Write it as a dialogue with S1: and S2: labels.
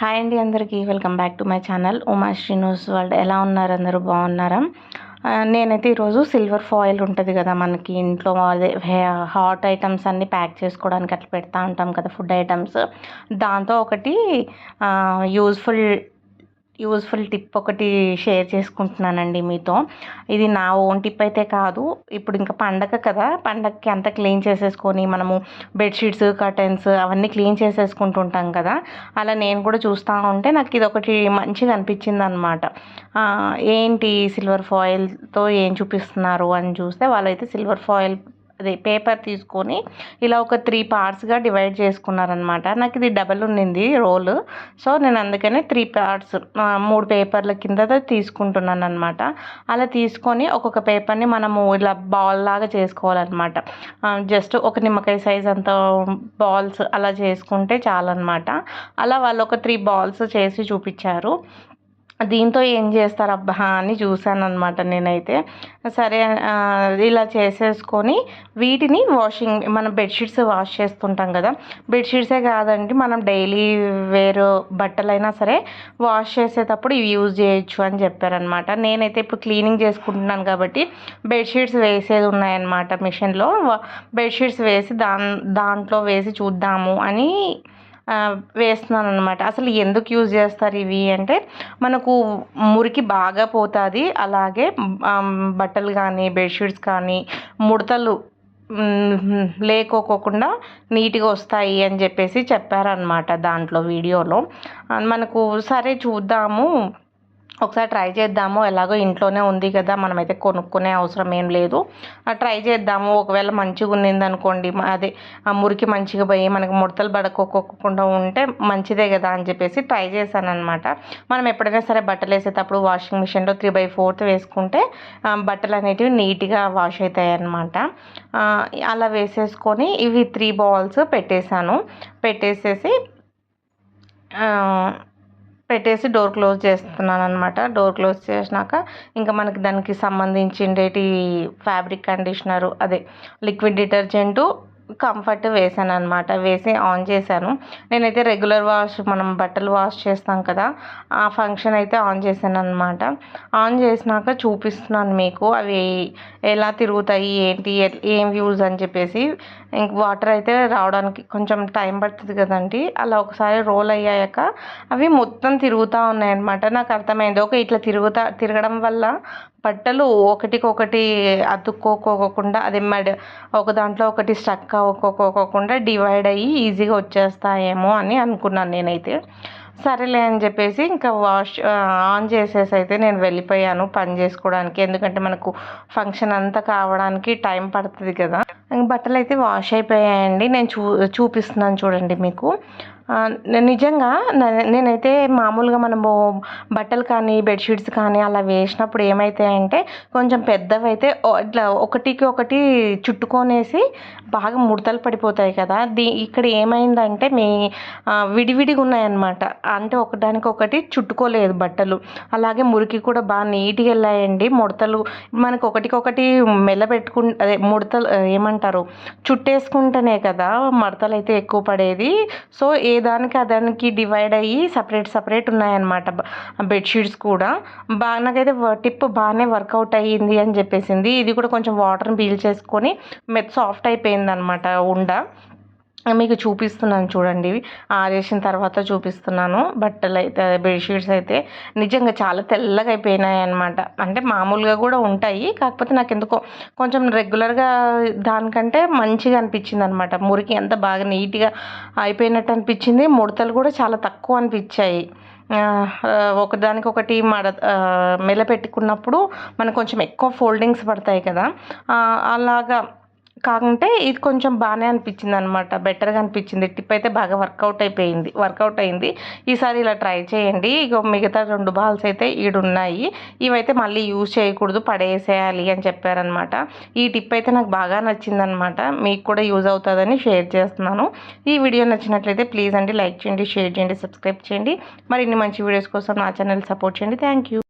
S1: Hi అండి అందరికీ. Welcome back to my channel. Uma Srinivas world ఎలా ఉన్నారు? అందరూ బాగున్నారా? నేనైతే ఈరోజు సిల్వర్ ఫాయిల్ ఉంటుంది కదా మనకి ఇంట్లో అదే హాట్ ఐటమ్స్ అన్నీ ప్యాక్ చేసుకోవడానికి అట్లా పెడతా ఉంటాం కదా ఫుడ్ ఐటమ్స్. దాంతో ఒకటి యూజ్ఫుల్ యూజ్ఫుల్ టిప్ ఒకటి షేర్ చేసుకుంటున్నానండి మీతో. ఇది నా ఓన్ టిప్ అయితే కాదు. ఇప్పుడు ఇంకా పండగ కదా పండగకి అంతా క్లీన్ చేసేసుకొని మనము బెడ్షీట్స్ కర్టెన్స్ అవన్నీ క్లీన్ చేసేసుకుంటుంటాం కదా. అలా నేను కూడా చూస్తూ ఉంటే నాకు ఇది ఒకటి మంచిగా అనిపించింది అనమాట ఏంటి సిల్వర్ ఫాయిల్తో ఏం చూపిస్తున్నారు అని చూస్తే వాళ్ళైతే సిల్వర్ ఫాయిల్ అదే పేపర్ తీసుకొని ఇలా ఒక త్రీ పార్ట్స్గా డివైడ్ చేసుకున్నారనమాట నాకు ఇది డబల్ ఉండింది రోల్ సో నేను అందుకనే త్రీ పార్ట్స్ మూడు పేపర్ల కింద తీసుకుంటున్నాను అనమాట అలా తీసుకొని ఒక్కొక్క పేపర్ని మనము ఇలా బాల్ లాగా చేసుకోవాలన్నమాట. జస్ట్ ఒక నిమ్మకాయ సైజ్ అంత బాల్స్ అలా చేసుకుంటే చాలన్నమాట. అలా వాళ్ళు ఒక త్రీ బాల్స్ చేసి చూపించారు. దీంతో ఏం చేస్తారు అబ్బా అని చూశాను అనమాట నేనైతే. సరే ఇలా చేసేసుకొని వీటిని వాషింగ్ మనం బెడ్షీట్స్ వాష్ చేస్తుంటాం కదా. బెడ్షీట్సే కాదండి మనం డైలీ వేరు బట్టలైనా సరే వాష్ చేసేటప్పుడు ఇవి యూజ్ చేయొచ్చు అని చెప్పారనమాట నేనైతే ఇప్పుడు క్లీనింగ్ చేసుకుంటున్నాను కాబట్టి బెడ్షీట్స్ వేసేది ఉన్నాయన్నమాట మిషన్లో. బెడ్షీట్స్ వేసి దాన్ దాంట్లో వేసి చూద్దాము అని వేస్తున్నాను అనమాట అసలు ఎందుకు యూజ్ చేస్తారు ఇవి అంటే మనకు మురికి బాగా పోతుంది. అలాగే బట్టలు కానీ బెడ్షీట్స్ కానీ ముడతలు లేకోకోకుండా నీట్గా వస్తాయి అని చెప్పేసి చెప్పారనమాట దాంట్లో వీడియోలో. మనకు సరే చూద్దాము. ఒకసారి ట్రై చేద్దాము. ఎలాగో ఇంట్లోనే ఉంది కదా మనమైతే కొనుక్కునే అవసరం ఏం లేదు. ట్రై చేద్దాము. ఒకవేళ మంచిగా ఉండింది అనుకోండి అదే ఆ మురికి మంచిగా పోయి మనకి ముడతలు పడకోకుండా ఉంటే మంచిదే కదా అని చెప్పేసి ట్రై చేశాను అనమాట మనం ఎప్పుడైనా సరే బట్టలు వేసేటప్పుడు వాషింగ్ మిషన్లో త్రీ బై ఫోర్త్ వేసుకుంటే బట్టలు అనేటివి నీట్గా వాష్ అవుతాయి అన్నమాట అలా వేసేసుకొని ఇవి త్రీ బాల్స్ పెట్టేశాను. పెట్టేసేసి పెట్టేసి డోర్ క్లోజ్ చేస్తున్నాను అనమాట డోర్ క్లోజ్ చేసినాక ఇంకా మనకి దానికి సంబంధించిండేటి ఫ్యాబ్రిక్ కండిషనరు అదే లిక్విడ్ డిటర్జెంటు కంఫర్ట్ వేసాను అనమాట వేసి ఆన్ చేశాను. నేనైతే రెగ్యులర్ వాష్ మనం బట్టలు వాష్ చేస్తాం కదా ఆ ఫంక్షన్ అయితే ఆన్ చేశాను అనమాట ఆన్ చేసినాక చూపిస్తున్నాను మీకు అవి ఎలా తిరుగుతాయి ఏంటి ఏం వ్యూస్ అని చెప్పేసి. ఇంక వాటర్ అయితే రావడానికి కొంచెం టైం పడుతుంది కదండి. అలా ఒకసారి రోల్ అయ్యాక అవి మొత్తం తిరుగుతూ ఉన్నాయి అనమాట నాకు అర్థమైంది. ఒక ఇట్లా తిరుగుతా తిరగడం వల్ల బట్టలు ఒకటికొకటి అతుక్కోకోకుండా అదే మడ ఒక దాంట్లో ఒకటి స్టక్ అవ్వకోకోకుండా డివైడ్ అయ్యి ఈజీగా వచ్చేస్తాయేమో అని అనుకున్నాను నేనైతే. సరేలే అని చెప్పేసి ఇంకా వాష్ ఆన్ చేసేసి అయితే నేను వెళ్ళిపోయాను పని చేసుకోవడానికి. ఎందుకంటే మనకు ఫంక్షన్ అంతా కావడానికి టైం పడుతుంది కదా. ఇంక బట్టలు అయితే వాష్ అయిపోయాయండి. నేను చూ చూపిస్తున్నాను చూడండి మీకు. నిజంగా నేనైతే మామూలుగా మనము బట్టలు కానీ బెడ్షీట్స్ కానీ అలా వేసినప్పుడు ఏమవుతాయంటే కొంచెం పెద్దవైతే ఇట్లా ఒకటికి ఒకటి చుట్టుకొనేసి బాగా ముడతలు పడిపోతాయి కదా. దీ ఇక్కడ ఏమైందంటే మీ విడివిడిగా ఉన్నాయన్నమాట అంటే ఒకదానికి ఒకటి చుట్టుకోలేదు బట్టలు. అలాగే మురికి కూడా బాగా నీట్గా వెళ్ళాయండి ముడతలు. మనకు ఒకటికొకటి మెల్లబెట్టుకు అదే ముడతలు ఏమంటారు? చుట్టేసుకుంటేనే కదా మడతలు అయితే ఎక్కువ పడేది. సో ఏ దానికి అదానికి డివైడ్ అయ్యి సపరేట్ సపరేట్ ఉన్నాయన్నమాట. బెడ్షీట్స్ కూడా. బాగా నాకైతే టిప్ బాగానే వర్కౌట్ అయ్యింది అని చెప్పేసింది. ఇది కూడా కొంచెం వాటర్ని పీల్ చేసుకొని మెత్ సాఫ్ట్ అయిపోయింది అనమాట ఉండ. మీకు చూపిస్తున్నాను చూడండి. ఆరేసిన తర్వాత చూపిస్తున్నాను. బట్టలు అయితే బెడ్షీట్స్ అయితే నిజంగా చాలా తెల్లగా అయిపోయినాయి అనమాట అంటే మామూలుగా కూడా ఉంటాయి. కాకపోతే నాకు ఎందుకో కొంచెం రెగ్యులర్గా దానికంటే మంచిగా అనిపించింది అనమాట మురికి ఎంత బాగా నీట్గా అయిపోయినట్టు అనిపించింది. ముడతలు కూడా చాలా తక్కువ అనిపించాయి. ఒకదానికొకటి ఒకదానికి ఒకటి మడ మెల మెలపెట్టుకున్నప్పుడు మనకు కొంచెం ఎక్కువ ఫోల్డింగ్స్ పడతాయి కదా. అలాగా కాకుంటే ఇది కొంచెం బాగానే అనిపించింది అనమాట బెటర్గా అనిపించింది. టిప్ అయితే బాగా వర్కౌట్ అయిపోయింది. వర్కౌట్ అయింది. ఈసారి ఇలా ట్రై చేయండి. ఇక మిగతా రెండు బాల్స్ అయితే ఈడున్నాయి. ఇవైతే మళ్ళీ యూజ్ చేయకూడదు. పడేసేయాలి అని చెప్పారనమాట. ఈ టిప్ అయితే నాకు బాగా నచ్చిందనమాట. మీకు కూడా యూజ్ అవుతుందని షేర్ చేస్తున్నాను. ఈ వీడియో నచ్చినట్లయితే ప్లీజ్ అండి లైక్ చేయండి షేర్ చేయండి సబ్స్క్రైబ్ చేయండి. మరిన్ని మంచి వీడియోస్ కోసం నా ఛానల్ సపోర్ట్ చేయండి. Thank you